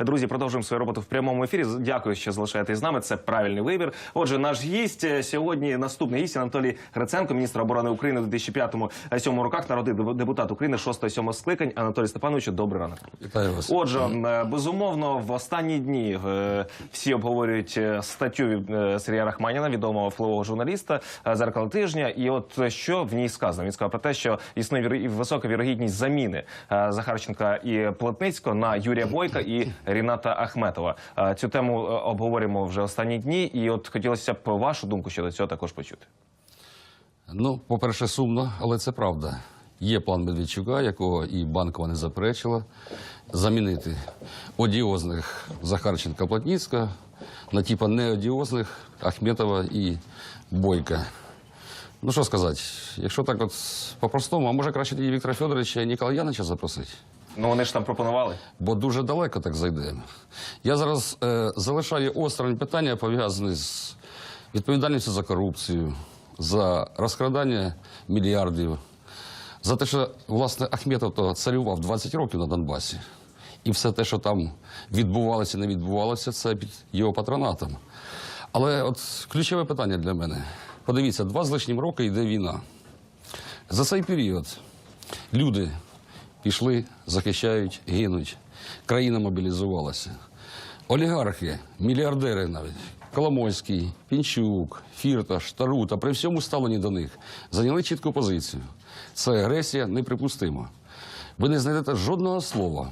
Друзі, продовжуємо свою роботу в прямому ефірі. Дякую, що залишаєтесь з нами. Це правильний вибір. Отже, наш гість е, сьогодні наступний гість Анатолій Гриценко, міністр оборони України у 2005-2007 роках, народний дебу- депутат України 6-7 скликань. Анатолій Степановичу, добрий ранок. Вітаю вас. Отже, е, безумовно, в останні дні е, всі обговорюють статтю Сергія Рахманіна, відомого впливового журналіста «Зеркало тижня». І от що в ній сказано? Він сказав про те, що існує висока вірогідність заміни Захарченка і Плотницького на Юрія Бойка і Ріната Ахметова. Цю тему е, обговорюємо вже останні дні. І от хотілося б вашу думку щодо цього також почути. Ну, по-перше, сумно, але це правда. Є план Медведчука, якого і банкова не заперечила, замінити одіозних Захарченка Плотніцька на типа неодіозних Ахметова і Бойка. Ну що сказати, якщо так от по-простому, а може краще тоді Віктора Федоровича і Нікола Янича запросити? Ну вони ж там пропонували. бо дуже далеко так зайдемо. Я зараз е, залишаю осторонь питання, пов'язані з відповідальністю за корупцію, за розкрадання мільярдів, за те, що власне Ахметов то царював 20 років на Донбасі. І все те, що там відбувалося, не відбувалося, це під його патронатом. Але от ключове питання для мене. Подивіться, два з лишнім роки йде війна. За цей період люди пішли, захищають, гинуть. Країна мобілізувалася. Олігархи, мільярдери навіть, Коломойський, Пінчук, Фірташ, Тарута, при всьому ставленні до них зайняли чітку позицію. Це агресія неприпустима. Ви не знайдете жодного слова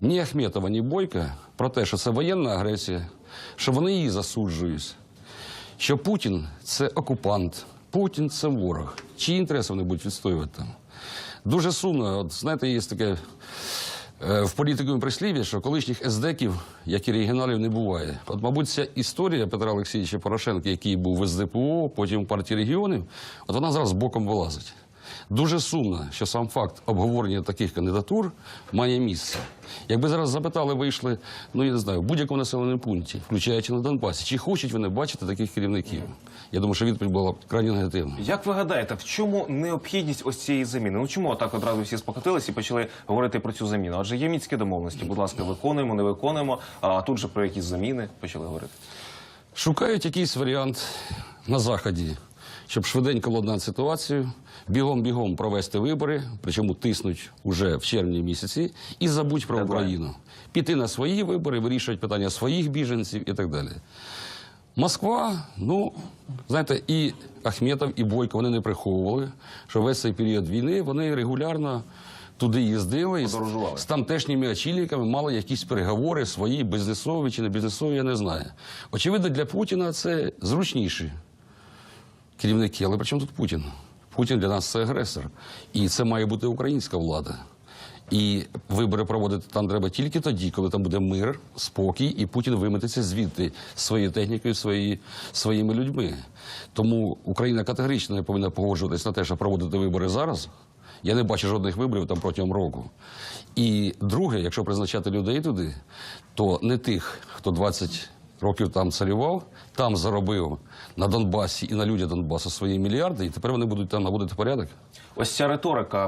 ні Ахметова, ні Бойка про те, що це воєнна агресія, що вони її засуджують, що Путін це окупант, Путін це ворог. Чиї інтереси вони будуть відстоювати там? Дуже сумно. От знаєте, є таке е, в політиковому прислів'я, що колишніх ездеків, як і регіоналів, не буває. От, мабуть, ця історія Петра Олексійовича Порошенка, який був в СДПО, потім в партії регіонів, от вона зараз боком вилазить. Дуже сумно, що сам факт обговорення таких кандидатур має місце. Якби зараз запитали, вийшли, ну я не знаю, в будь-якому населеному пункті, включаючи на Донбасі, чи хочуть вони бачити таких керівників? Я думаю, що відповідь була б крайне негативна. Як ви гадаєте, в чому необхідність ось цієї заміни? Ну чому так одразу всі спохотилися і почали говорити про цю заміну? Адже є міцькі домовленості. Будь ласка, виконуємо, не виконуємо. А тут же про якісь заміни почали говорити. Шукають якийсь варіант на заході, щоб швиденько ладнати ситуацію, бігом-бігом провести вибори, причому тиснуть уже в червні місяці, і забудь про Україну. Піти на свої вибори, вирішувати питання своїх біженців і так далі. Москва, ну, знаєте, і Ахметов, і Бойко вони не приховували, що весь цей період війни вони регулярно туди їздили і з- тамтешніми очільниками мали якісь переговори свої, бізнесові чи не бізнесові, я не знаю. Очевидно, для Путіна це зручніші керівники. Але при чому тут Путін? Путін для нас це агресор. І це має бути українська влада. І вибори проводити там треба тільки тоді, коли там буде мир, спокій, і Путін виметиться звідти своєю технікою, свої, своїми людьми. Тому Україна категорично не повинна погоджуватись на те, що проводити вибори зараз. Я не бачу жодних виборів там протягом року. І друге, якщо призначати людей туди, то не тих, хто 20 років там царював, там заробив на Донбасі і на людях Донбасу свої мільярди, і тепер вони будуть там наводити порядок. Ось ця риторика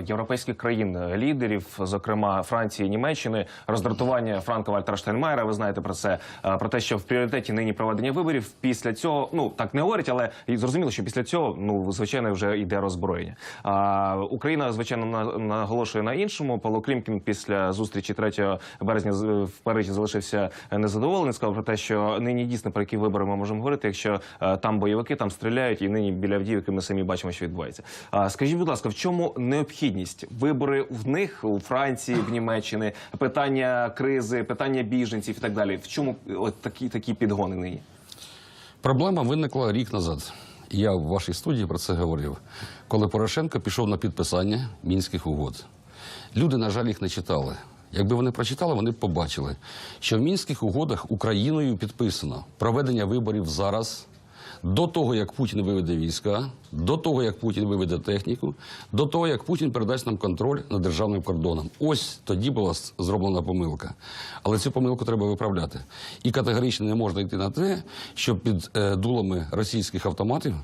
е, європейських країн, лідерів, зокрема Франції, Німеччини, роздратування Франка Вальтера Штайнмайера. Ви знаєте про це е, про те, що в пріоритеті нині проведення виборів. Після цього ну так не говорять, але зрозуміло, що після цього ну звичайно вже йде роззброєння. А Україна звичайно на- наголошує на іншому. Павло Клімкін після зустрічі 3 березня в Парижі залишився незадоволений. Сказав про те, що нині дійсно про які вибори ми можемо говорити, якщо е, там бойовики там стріляють, і нині біля Авдіївки ми самі бачимо, що відбувається. Скажіть, будь ласка, в чому необхідність вибори в них у Франції, в Німеччині, питання кризи, питання біженців і так далі? В чому такі такі підгони нині? Проблема виникла рік назад. Я в вашій студії про це говорив, коли Порошенко пішов на підписання мінських угод. Люди, на жаль, їх не читали. Якби вони прочитали, вони б побачили, що в мінських угодах Україною підписано проведення виборів зараз, до того, як Путін виведе війська, до того, як Путін виведе техніку, до того, як Путін передасть нам контроль над державним кордоном. Ось тоді була зроблена помилка. Але цю помилку треба виправляти. І категорично не можна йти на те, щоб під е, дулами російських автоматів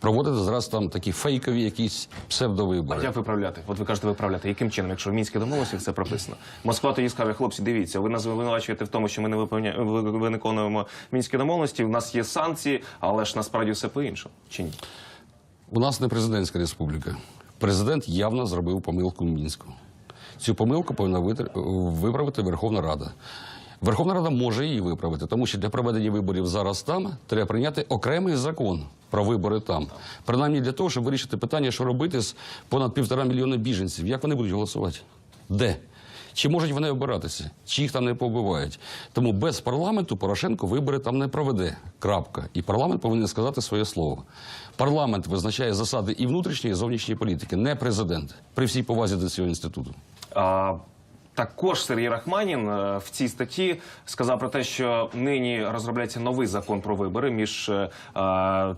проводити зараз там такі фейкові якісь псевдовибори. А Як виправляти? От ви кажете, виправляти. Яким чином, якщо в мінській домовленості все прописано? Москва тоді скаже, хлопці, дивіться, ви нас звинувачуєте в тому, що ми не виповня... ви- ви виконуємо мінські домовленості. У нас є санкції, але ж насправді все по-іншому. Чи ні? У нас не президентська республіка. Президент явно зробив помилку в Мінську. Цю помилку повинна виправити Верховна Рада. Верховна Рада може її виправити, тому що для проведення виборів зараз там треба прийняти окремий закон про вибори там. Принаймні для того, щоб вирішити питання, що робити з понад півтора мільйона біженців. Як вони будуть голосувати? Де? Чи можуть вони обиратися? Чи їх там не побивають? Тому без парламенту Порошенко вибори там не проведе. Крапка. І парламент повинен сказати своє слово. Парламент визначає засади і внутрішньої, і зовнішньої політики, не президент. При всій повазі до цього інституту. А, також Сергій Рахманін е, в цій статті сказав про те, що нині розробляється новий закон про вибори між е, е,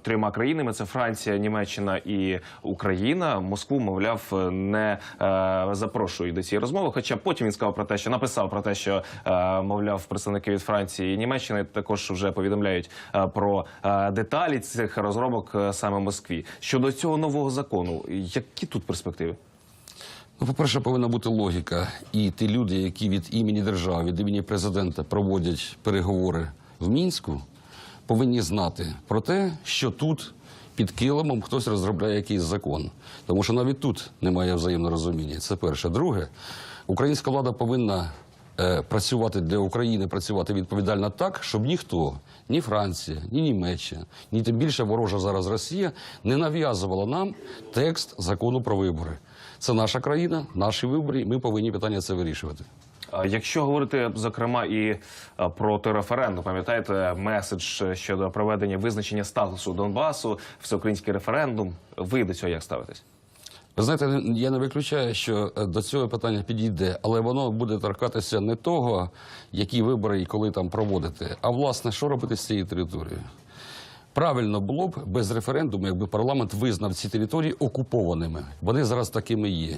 трьома країнами: це Франція, Німеччина і Україна. Москву, мовляв, не е, запрошують до цієї розмови. Хоча потім він сказав про те, що написав про те, що е, мовляв представники від Франції і Німеччини також вже повідомляють е, про е, деталі цих розробок е, саме Москві. Щодо цього нового закону, які тут перспективи? Ну, по-перше, повинна бути логіка. І ті люди, які від імені держави, від імені президента проводять переговори в Мінську, повинні знати про те, що тут під килимом хтось розробляє якийсь закон. Тому що навіть тут немає взаємного розуміння. Це перше. Друге, українська влада повинна е, працювати для України, працювати відповідально так, щоб ніхто, ні Франція, ні Німеччина, ні тим більше ворожа зараз Росія не нав'язувала нам текст закону про вибори. Це наша країна, наші вибори. і Ми повинні питання це вирішувати. Якщо говорити зокрема і а, про той референдум, пам'ятаєте меседж е, щодо проведення визначення статусу Донбасу, всеукраїнський референдум. Ви до цього як ставитесь? Ви знаєте, я не виключаю, що е, до цього питання підійде, але воно буде торкатися не того, які вибори і коли там проводити, а власне, що робити з цією територією. Правильно було б без референдуму, якби парламент визнав ці території окупованими. Вони зараз такими є.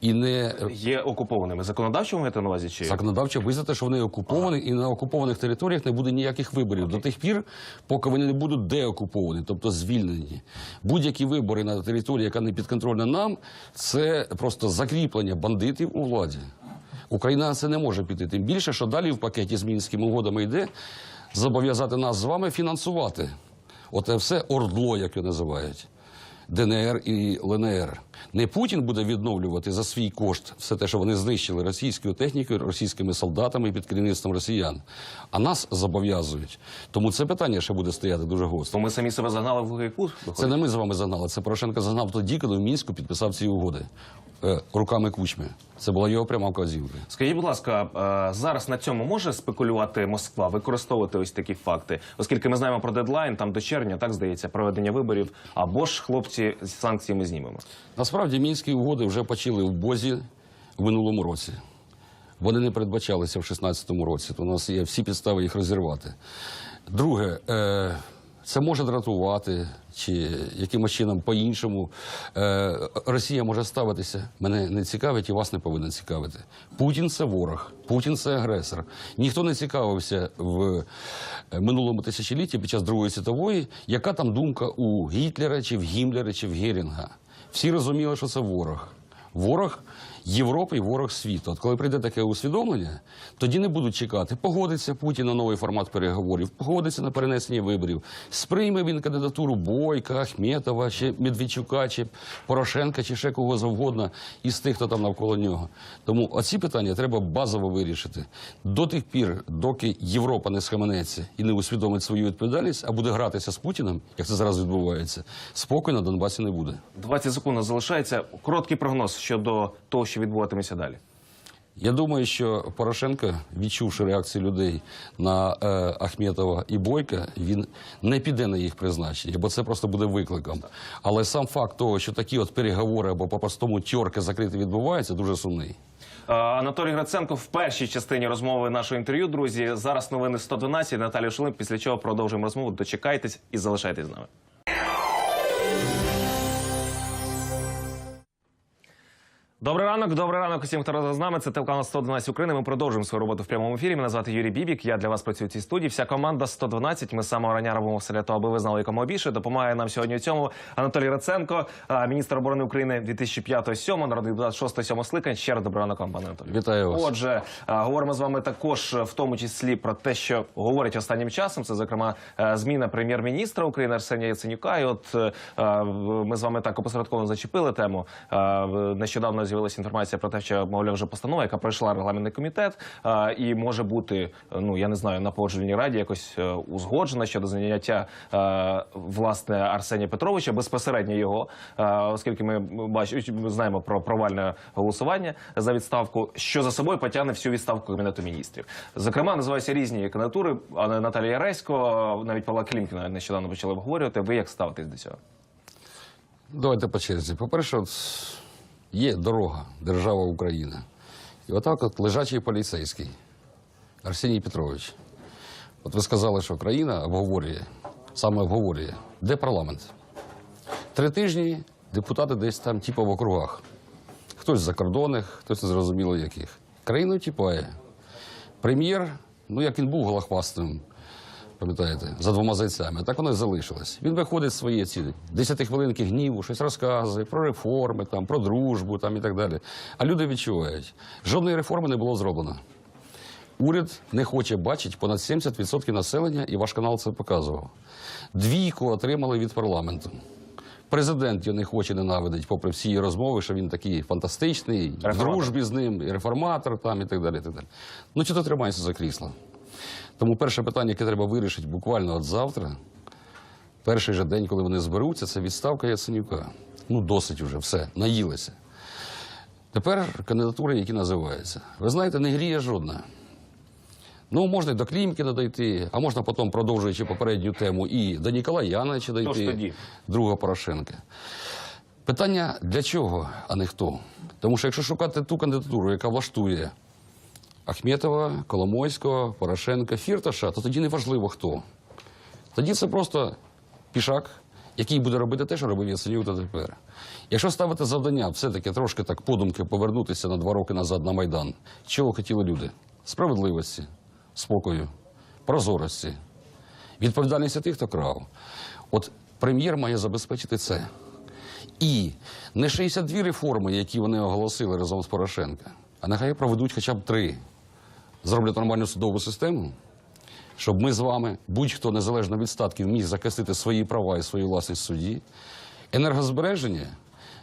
І не Є окупованими законодавчо маєте на увазі чи законодавчо визнати, що вони окуповані, і на окупованих територіях не буде ніяких виборів до тих пір, поки вони не будуть деокуповані, тобто звільнені. Будь-які вибори на території, яка не підконтрольна нам, це просто закріплення бандитів у владі. Україна це не може піти. Тим більше, що далі в пакеті з мінськими угодами йде зобов'язати нас з вами фінансувати. Оте все ордло, як його називають. ДНР і ЛНР. Не Путін буде відновлювати за свій кошт все те, що вони знищили російською технікою, російськими солдатами під керівництвом росіян, а нас зобов'язують. Тому це питання ще буде стояти дуже гостро. то ми самі себе загнали в глухий кут? Це не ми з вами загнали. Це Порошенко загнав тоді, коли в Мінську підписав ці угоди руками кучми. Це була його пряма вказівка. Скажіть, будь ласка, е, зараз на цьому може спекулювати Москва, використовувати ось такі факти, оскільки ми знаємо про дедлайн, там до червня, так здається, проведення виборів. Або ж хлопці з санкціями знімемо. Насправді мінські угоди вже почали в Бозі в минулому році. Вони не передбачалися в 2016 році, то у нас є всі підстави їх розірвати. Друге, е, це може дратувати, чи якимось чином по-іншому. Е, Росія може ставитися. Мене не цікавить і вас не повинен цікавити. Путін це ворог, Путін це агресор. Ніхто не цікавився в е, минулому тисячолітті під час Другої світової, яка там думка у Гітлера, чи в Гімлера, чи в Герінга. Всі розуміли, що це ворог. Ворог Європи і ворог світу. От коли прийде таке усвідомлення, тоді не будуть чекати. Погодиться Путін на новий формат переговорів, погодиться на перенесення виборів. Сприйме він кандидатуру Бойка, Ахметова, чи Медведчука, чи Порошенка, чи ще кого завгодно із тих, хто там навколо нього. Тому оці питання треба базово вирішити. До тих пір, доки Європа не схаменеться і не усвідомить свою відповідальність, а буде гратися з Путіним, як це зараз відбувається, спокою на Донбасі не буде. 20 секунд залишається. Короткий прогноз щодо того, що відбуватиметься далі. Я думаю, що Порошенко, відчувши реакцію людей на е, Ахметова і Бойка, він не піде на їх призначення, бо це просто буде викликом. Але сам факт того, що такі от переговори або по-простому тьорки закриті відбуваються, дуже сумний. Е, Анатолій Граценко в першій частині розмови нашого інтерв'ю. Друзі, зараз новини 112. Наталія Шулин. Після чого продовжуємо розмову. Дочекайтесь і залишайтесь з нами. Добрий ранок, добрий ранок усім, хто разом з нами. Це телеканал 112 України. Ми продовжуємо свою роботу в прямому ефірі. Мене звати Юрій Бібік. Я для вас працюю в цій студії. Вся команда 112. Ми з самого рання робимо все для того, аби ви знали, якому більше. Допомагає нам сьогодні у цьому Анатолій Раценко, міністр оборони України 2005-2007, народний депутат 6-7 скликань. Ще раз добрий ранок вам, пане Анатолій. Вітаю вас. Отже, говоримо з вами також в тому числі про те, що говорять останнім часом. Це зокрема зміна прем'єр-міністра України Арсенія Яценюка. І от ми з вами так опосередковано зачепили тему. Нещодавно з'явилася інформація про те, що мовляв вже постанова, яка пройшла регламентний комітет, і може бути, е, ну я не знаю, на погоджувальній раді якось е, узгоджена щодо заняття е, власне Арсенія Петровича, безпосередньо його, оскільки ми бачимо, знаємо про провальне голосування за відставку, що за собою потягне всю відставку кабінету міністрів. Зокрема, називаються різні кандидатури. Наталія Яресько, навіть Павла Клімкіна нещодавно почали обговорювати. Ви як ставитесь до цього? Давайте по черзі. По-перше, от є дорога, держава Україна. І отак от лежачий поліцейський Арсеній Петрович. От ви сказали, що країна обговорює, саме обговорює. Де парламент? Три тижні депутати десь там, типу, в округах. Хтось за кордонних, хтось не зрозуміло яких. Країну тіпає. Прем'єр, ну як він був голохвастим, пам'ятаєте, за двома зайцями, так воно і залишилось. Він виходить свої ці 10 хвилинки гніву, щось розказує про реформи, там, про дружбу там, і так далі. А люди відчувають, жодної реформи не було зроблено. Уряд не хоче бачити понад 70% населення, і ваш канал це показував. Двійку отримали від парламенту. Президент його не хоче ненавидить, попри всі розмови, що він такий фантастичний, в дружбі з ним, і реформатор там, і так далі. І так далі. Ну, чи то тримається за крісло? Тому перше питання, яке треба вирішити буквально от завтра, перший же день, коли вони зберуться, це відставка Яценюка. Ну, досить уже, все, наїлися. Тепер кандидатури, які називаються. Ви знаєте, не гріє жодна. Ну, можна і до Клімкіна дойти, а можна потім, продовжуючи попередню тему, і до Ніколая Яновича дойти, друга Порошенка. Питання для чого, а не хто? Тому що якщо шукати ту кандидатуру, яка влаштує Ахметова, Коломойського, Порошенка, Фірташа, то тоді не важливо хто. Тоді це просто пішак, який буде робити те, що робив Яценюк дотепер. Якщо ставити завдання все-таки трошки так подумки повернутися на два роки назад на Майдан, чого хотіли люди? Справедливості, спокою, прозорості, відповідальності тих, хто крав. От прем'єр має забезпечити це. І не 62 реформи, які вони оголосили разом з Порошенка, а нехай проведуть хоча б три. Зроблять нормальну судову систему, щоб ми з вами, будь-хто незалежно від статків, міг захистити свої права і свою власність в суді. Енергозбереження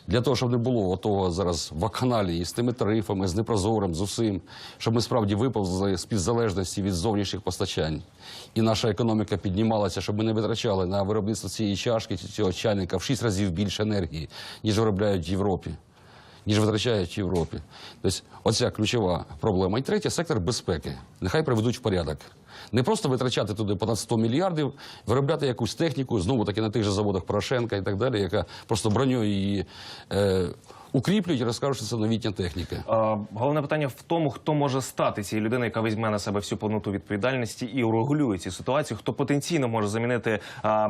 для того, щоб не було того зараз вакханалії з тими тарифами, з непрозорим, з усім, щоб ми справді виповзли з підзалежності від зовнішніх постачань. І наша економіка піднімалася, щоб ми не витрачали на виробництво цієї чашки, цього чайника в шість разів більше енергії, ніж виробляють в Європі ніж витрачають в Європі. Тобто, оця ключова проблема. І третє сектор безпеки. Нехай приведуть в порядок. Не просто витрачати туди понад 100 мільярдів, виробляти якусь техніку, знову таки на тих же заводах Порошенка і так далі, яка просто броньою її е, укріплюють і розкажуть, що це новітня техніка. Е, Головне питання в тому, хто може стати цією людиною, яка візьме на себе всю повноту відповідальності і урегулює цю ситуацію. Хто потенційно може замінити е,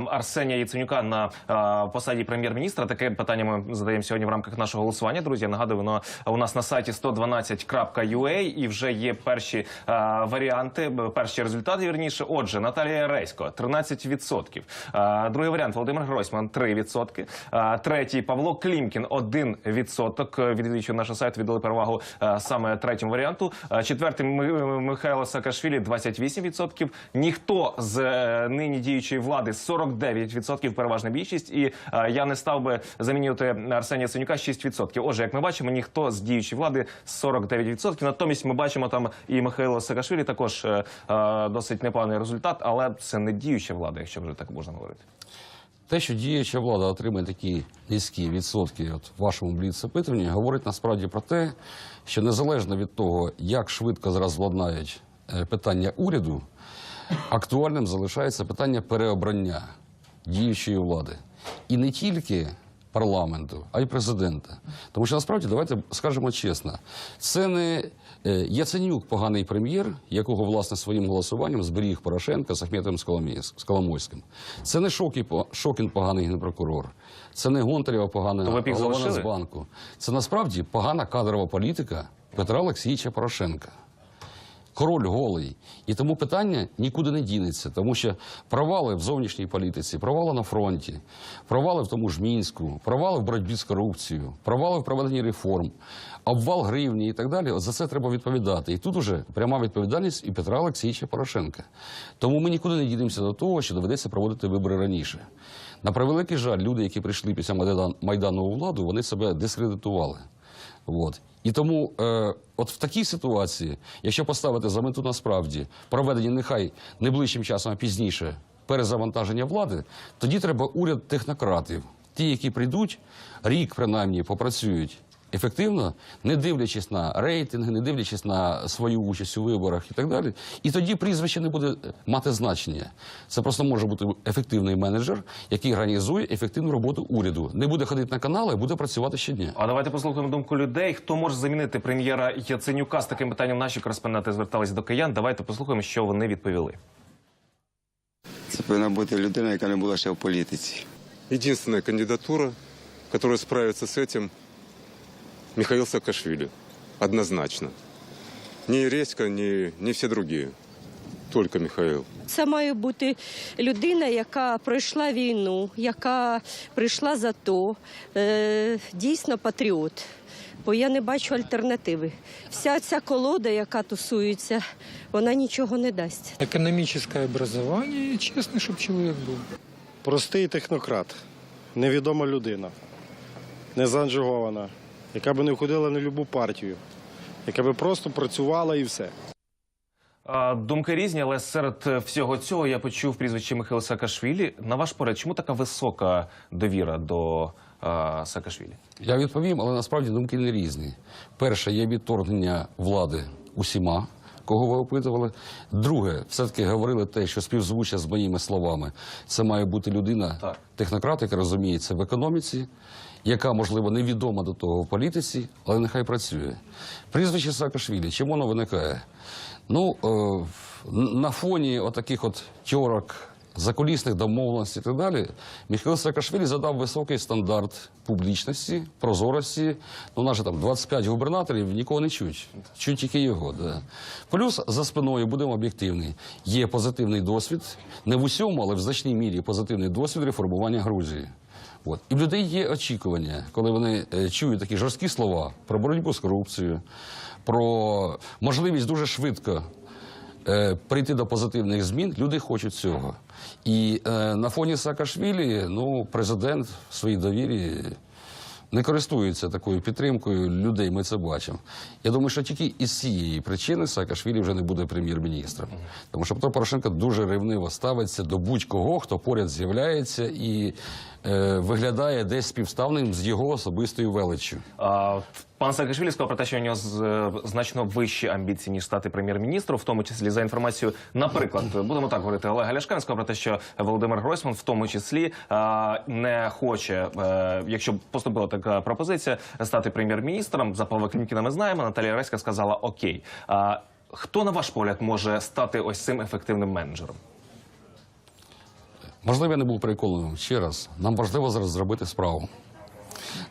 Арсенія Яценюка на е, посаді прем'єр-міністра? Таке питання ми задаємо сьогодні в рамках нашого голосування. Друзі, нагадую, воно у нас на сайті 112.ua і вже є перші е, варіанти, перші результати. Вірніше, отже, Наталія Ресько 13%. Е, Другий варіант Володимир Гройсман 3%. Е, Третій Павло Клімкін 1%. Відвідувачі нашого сайту віддали перевагу е, саме третьому варіанту. Е, Четвертий Ми- Михайло Саакашвілі 28%. Ніхто з е, нині діючої влади 49%, переважна більшість. І е, я не став би замінювати Арсенія Синюка 6%. Отже, як ми бачимо, ніхто з діючої влади 49%. Натомість ми бачимо там і Михайло Саакашвілі також е, е, досить непоганий результат, але це не діюча влада, якщо вже так можна говорити. Те, що діюча влада отримує такі низькі відсотки от в вашому бліц-опитуванні, говорить насправді про те, що незалежно від того, як швидко зараз владнають е, питання уряду, актуальним залишається питання переобрання діючої влади. І не тільки парламенту, а й президента. Тому що насправді, давайте скажемо чесно, це не Яценюк поганий прем'єр, якого власне своїм голосуванням зберіг Порошенка з Ахметом Сколомієс- Це не Шокін, Шокін поганий генпрокурор, це не Гонтарєва погана голова з банку. Це насправді погана кадрова політика Петра Олексійовича Порошенка. Король голий. І тому питання нікуди не дінеться, тому що провали в зовнішній політиці, провали на фронті, провали в тому ж Мінську, провали в боротьбі з корупцією, провали в проведенні реформ, обвал гривні і так далі. За це треба відповідати. І тут уже пряма відповідальність і Петра Олексійовича Порошенка. Тому ми нікуди не дійдемося до того, що доведеться проводити вибори раніше. На превеликий жаль, люди, які прийшли після Майдан- Майдану у владу, вони себе дискредитували. От. І тому, е, от в такій ситуації, якщо поставити за мету насправді проведення нехай не ближчим часом, а пізніше перезавантаження влади, тоді треба уряд технократів. Ті, які прийдуть, рік принаймні попрацюють ефективно, не дивлячись на рейтинги, не дивлячись на свою участь у виборах і так далі. І тоді прізвище не буде мати значення. Це просто може бути ефективний менеджер, який організує ефективну роботу уряду. Не буде ходити на канали, буде працювати щодня. А давайте послухаємо думку людей. Хто може замінити прем'єра Яценюка з таким питанням? Наші кореспонденти зверталися до киян. Давайте послухаємо, що вони відповіли. Це повинна бути людина, яка не була ще в політиці. единственная кандидатура, которая справится с этим, Михаил Саакашвили. Однозначно. Ни Редька, ни, ни все другие. Только Михаил. Це має бути людина, яка пройшла війну, яка прийшла за то, е, дійсно патріот. Бо я не бачу альтернативи. Вся ця колода, яка тусується, вона нічого не дасть. Економічне образування і чесний, щоб чоловік був. Простий технократ, невідома людина, незаанжирована, яка би не входила на любу партію, яка би просто працювала і все. Думки різні, але серед всього цього я почув прізвище Михайла Саакашвілі. На ваш погляд, чому така висока довіра до а, Саакашвілі? Я відповім, але насправді думки не різні. Перше, є відторгнення влади усіма, кого ви опитували. Друге, все-таки говорили те, що співзвуча з моїми словами. Це має бути людина, Так. технократ, яка розуміється в економіці, яка, можливо, невідома до того в політиці, але нехай працює. Прізвище Саакашвілі, чим воно виникає? Ну, е, на фоні отаких от тьорок, закулісних домовленостей і так далі, Михайло Саакашвілі задав високий стандарт публічності, прозорості. Ну, наші там 25 губернаторів нікого не чуть. Чуть тільки його. Да. Плюс за спиною, будемо об'єктивні, є позитивний досвід, не в усьому, але в значній мірі позитивний досвід реформування Грузії. От. І в людей є очікування, коли вони е, чують такі жорсткі слова про боротьбу з корупцією, про можливість дуже швидко е, прийти до позитивних змін, люди хочуть цього. І е, на фоні Саакашвілі, ну, президент в своїй довірі не користується такою підтримкою людей, ми це бачимо. Я думаю, що тільки із цієї причини Саакашвілі вже не буде прем'єр-міністром. Тому що Порошенко дуже ревниво ставиться до будь-кого, хто поряд з'являється і виглядає десь співставним з його особистою величчю. Пан Саакашвілі сказав про те, що у нього е, значно вищі амбіції, ніж стати прем'єр-міністром, в тому числі за інформацією, наприклад, будемо так говорити, Олега Ляшка сказав про те, що Володимир Гройсман в тому числі не хоче, е, якщо поступила така пропозиція, стати прем'єр-міністром. За Павла Клімкіна ми знаємо. Наталія Реська сказала окей. Хто на ваш погляд може стати ось цим ефективним менеджером? Можливо, я не був переконаним. Ще раз, нам важливо зараз зробити справу.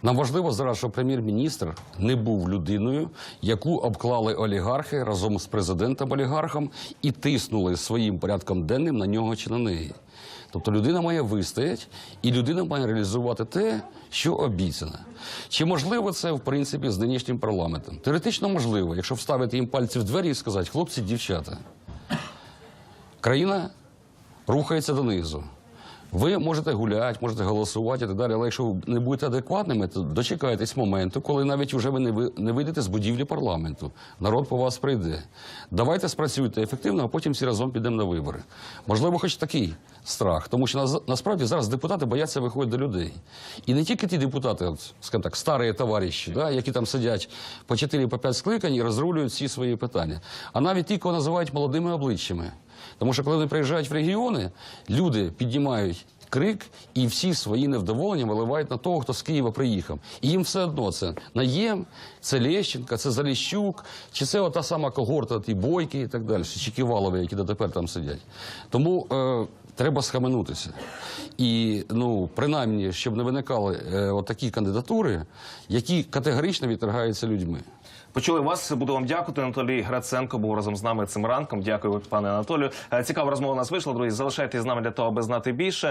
Нам важливо зараз, щоб прем'єр-міністр не був людиною, яку обклали олігархи разом з президентом олігархом і тиснули своїм порядком денним на нього чи на неї. Тобто людина має вистояти, і людина має реалізувати те, що обіцяно. Чи можливо це в принципі з нинішнім парламентом? Теоретично можливо, якщо вставити їм пальці в двері і сказати, хлопці, дівчата, країна рухається донизу. Ви можете гуляти, можете голосувати і так далі, але якщо ви не будете адекватними, то дочекайтесь моменту, коли навіть вже ви не, ви не вийдете з будівлі парламенту. Народ по вас прийде. Давайте спрацюйте ефективно, а потім всі разом підемо на вибори. Можливо, хоч такий страх, тому що наз- насправді зараз депутати бояться виходити до людей. І не тільки ті депутати, от, скажімо так, старі товариші, да, які там сидять по 4 по 5 скликань і розрулюють всі свої питання, а навіть ті, кого називають молодими обличчями. Тому що коли вони приїжджають в регіони, люди піднімають крик, і всі свої невдоволення виливають на того, хто з Києва приїхав. І їм все одно це наєм, це Лещенка, це Заліщук, чи це ота сама когорта, ті бойки і так далі, чи Ківалови, які дотепер там сидять. Тому е, треба схаменутися. І ну, принаймні, щоб не виникали е, отакі кандидатури, які категорично відторгаються людьми. Почули вас. Буду вам дякувати. Анатолій Граценко був разом з нами цим ранком. Дякую, пане Анатолію. Е, Цікава розмова у нас вийшла. Друзі, залишайтесь з нами для того, аби знати більше.